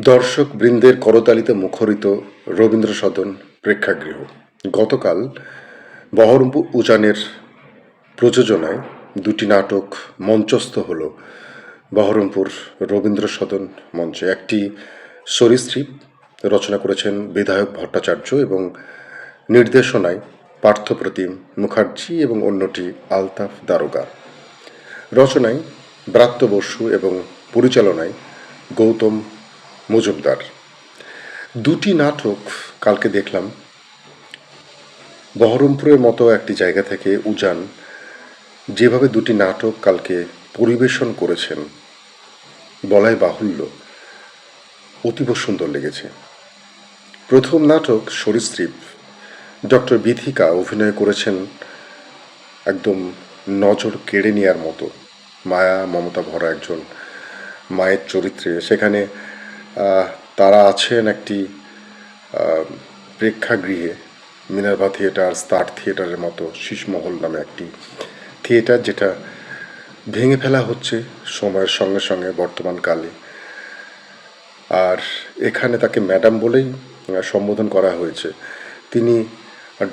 দর্শক বৃন্দের করতালিতে মুখরিত রবীন্দ্র সদন প্রেক্ষাগৃহ। গতকাল বহরমপুর উজানের প্রযোজনায় দুটি নাটক মঞ্চস্থ হল বহরমপুর রবীন্দ্র সদন মঞ্চে। একটি সরীসৃপ রচনা করেছেন বিধায়ক ভট্টাচার্য এবং নির্দেশনায় পার্থপ্রতিম মুখার্জি এবং অন্যটি আলতাফ দারোগা। রচনায় ব্রাত্য বসু এবং পরিচালনায় গৌতম মজুমদার। দুটি নাটক কালকে দেখলাম। বহরমপুরের মতো একটি জায়গা থেকে উজান যেভাবে দুটি নাটক কালকে পরিবেশন করেছেন, বলাই বাহুল্য, অতীব সুন্দর লেগেছে। প্রথম নাটক সরীসৃপ, ডক্টর বিথিকা অভিনয় করেছেন একদম নজর কেড়ে নেওয়ার মতো, মায়া মমতা ভরা একজন মায়ের চরিত্রে। সেখানে তারা আছেন একটি প্রেক্ষাগৃহে, মিনার্ভা থিয়েটার, স্টার থিয়েটারের মতো শীষমহল নামে একটি থিয়েটার, যেটা ভেঙে ফেলা হচ্ছে সময়ের সঙ্গে সঙ্গে বর্তমানকালে আর এখানে তাকে ম্যাডাম বলেই সম্বোধন করা হয়েছে। তিনি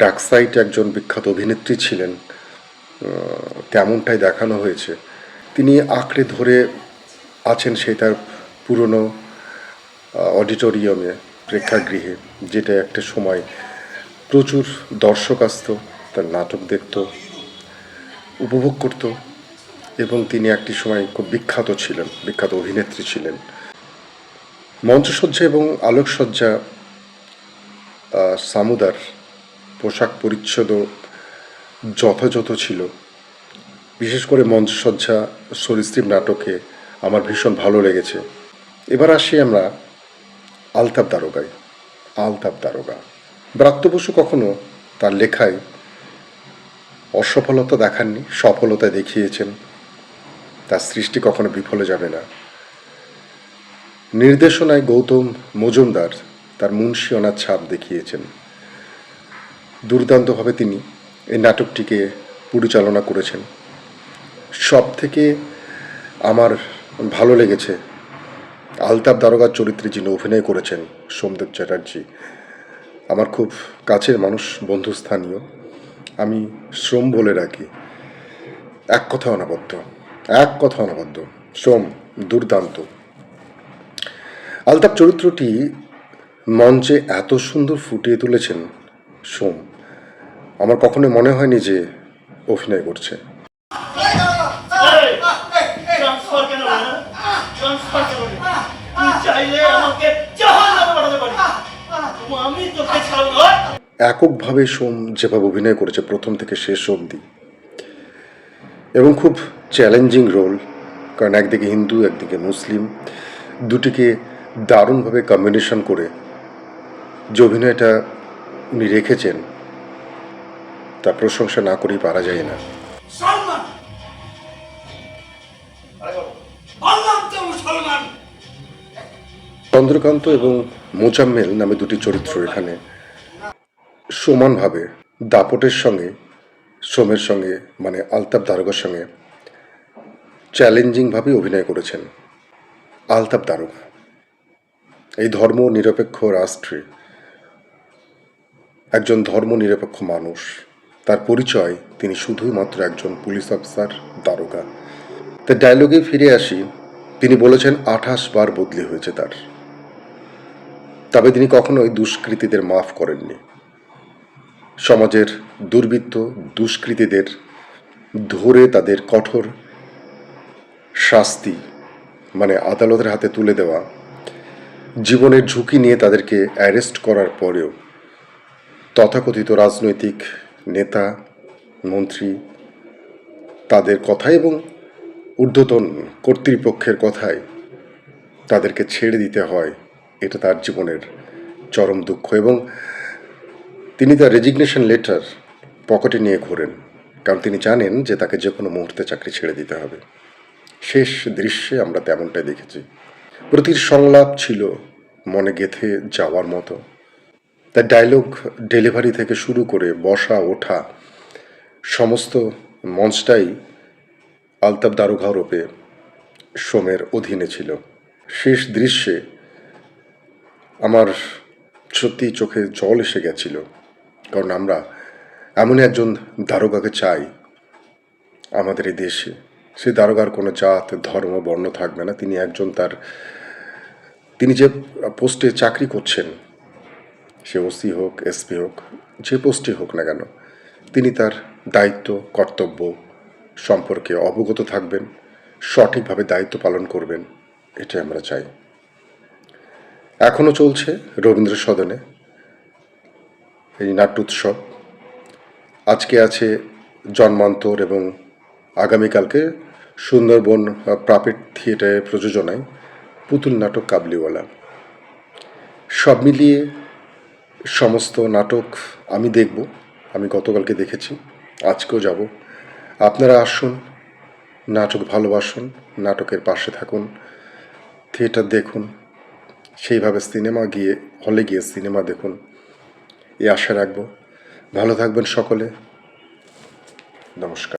ডাকসাইট একজন বিখ্যাত অভিনেত্রী ছিলেন তেমনটাই দেখানো হয়েছে। তিনি আঁকড়ে ধরে আছেন সেই তার পুরনো অডিটোরিয়ামে প্রেক্ষাগৃহে, যেটা একটা সময় প্রচুর দর্শক আসতো, তার নাটক দেখত, উপভোগ করত, এবং তিনি একটি সময় খুব বিখ্যাত ছিলেন, বিখ্যাত অভিনেত্রী ছিলেন। মঞ্চসজ্জা এবং আলোকসজ্জা সামুদার পোশাক পরিচ্ছদও যথাযথ ছিল। বিশেষ করে মঞ্চসজ্জা, সরীসৃপ নাটকে আমার ভীষণ ভালো লেগেছে। এবার আসি আমরা আলতাপ দারোগায় আলতাপ দারোগা ব্রাত্য বসু কখনো তার লেখায় অসফলতা দেখাননি, সফলতা দেখিয়েছেন। তার সৃষ্টি কখনো বিফলে যাবে না। নির্দেশনায় গৌতম মজুমদার তার মুন্সিয়নার ছাপ দেখিয়েছেন। দুর্দান্তভাবে তিনি এই নাটকটিকে পরিচালনা করেছেন। সব থেকে আমার ভালো লেগেছে আলতাপ দারোগার চরিত্রে যিনি অভিনয় করেছেন সোমদেব চ্যাটার্জি আমার খুব কাছের মানুষ বন্ধুস্থানীয় আমি সোম বলে রাখি এক কথা অনবদ্য এক কথা অনবদ্য সোম দুর্দান্ত আলতাপ চরিত্রটি মঞ্চে এত সুন্দর ফুটিয়ে তুলেছেন সোম আমার কখনো মনে হয়নি যে অভিনয় করছে তুই চাইলে আমাকে জাহান্নামে পাঠাতে পারিস আমি তোকে ছাড়বো এককভাবে সোম যেভাবে অভিনয় করেছে প্রথম থেকে শেষ অবধি। এবং খুব চ্যালেঞ্জিং রোল কারণ একদিকে হিন্দু একদিকে মুসলিম দুটিকে দারুণভাবে কম্বিনেশন করে যে অভিনয়টা উনি রেখেছেন তা প্রশংসা না করেই পারা যায় না। মুসলমান। চন্দ্রকান্ত এবং মোজাম্মেল নামে দুটি চরিত্র এখানে। সমানভাবে দাপটের সঙ্গে সোমের সঙ্গে মানে আলতাপ দারোগার সঙ্গে চ্যালেঞ্জিংভাবে অভিনয় করেছেন। আলতাপ দারোগা। এই ধর্ম নিরপেক্ষ রাষ্ট্রে একজন ধর্ম নিরপেক্ষ মানুষ। তার পরিচয় তিনি শুধুই মাত্র একজন পুলিশ অফিসার দারোগা। তার ডায়লগে ফিরে আসি। তিনি বলেছেন, আঠাশ বার বদলি হয়েছে তার। তবে তিনি কখনোই দুষ্কৃতীদের মাফ করেননি। সমাজের দুর্বৃত্ত দুষ্কৃতীদের ধরে তাদের কঠোর শাস্তি মানে আদালতের হাতে তুলে দেওয়া, জীবনের ঝুঁকি নিয়ে তাদেরকে অ্যারেস্ট করার পরেও তথাকথিত রাজনৈতিক নেতা, মন্ত্রী তাদের কথা এবং ঊর্ধ্বতন কর্তৃপক্ষের কথায় তাদেরকে ছেড়ে দিতে হয়। এটা তার জীবনের চরম দুঃখ এবং তিনি তার রেজিগনেশন লেটার পকেটে নিয়ে ঘোরেন, কারণ তিনি জানেন যে তাকে যে কোনো মুহূর্তে চাকরি ছেড়ে দিতে হবে। শেষ দৃশ্যে আমরা তেমনটাই দেখেছি। প্রতির সংলাপ ছিল মনে গেথে যাওয়ার মতো। তার ডায়লগ ডেলিভারি থেকে শুরু করে বসা, ওঠা, সমস্ত মঞ্চটাই আলতাপ দারোগা রূপে সোমের অধীনে ছিল। শেষ দৃশ্যে আমার সত্যি চোখে জল এসে গেছিল, কারণ আমরা এমন একজন দারোগাকে চাই আমাদের এই দেশে। সে দারোগার কোনো জাত, ধর্ম, বর্ণ থাকবে না। তিনি একজন তার, তিনি যে পোস্টে চাকরি করছেন, সে ওসি হোক এসপি হোক, যে পোস্টে হোক না কেন, তিনি তার দায়িত্ব, কর্তব্য সম্পর্কে অবগত থাকবেন, সঠিকভাবে দায়িত্ব পালন করবেন, এটাই আমরা চাই। এখনও চলছে রবীন্দ্র সদনে এই নাট্য উৎসব। আজকে আছে জন্মান্তর এবং আগামীকালকে সুন্দরবন প্রাপেট থিয়েটারের প্রযোজনায় পুতুল নাটক কাবলিওয়ালা। সব মিলিয়ে সমস্ত নাটক আমি দেখব, আমি গতকালকে দেখেছি, আজকেও যাব। আপনারা আসুন, নাটক ভালোবাসুন, নাটকের পাশে থাকুন, থিয়েটার দেখুন সেইভাবে সিনেমা গিয়ে হলে গিয়ে সিনেমা দেখুন। এই আশা রাখব। ভালো থাকবেন সকলে। নমস্কার।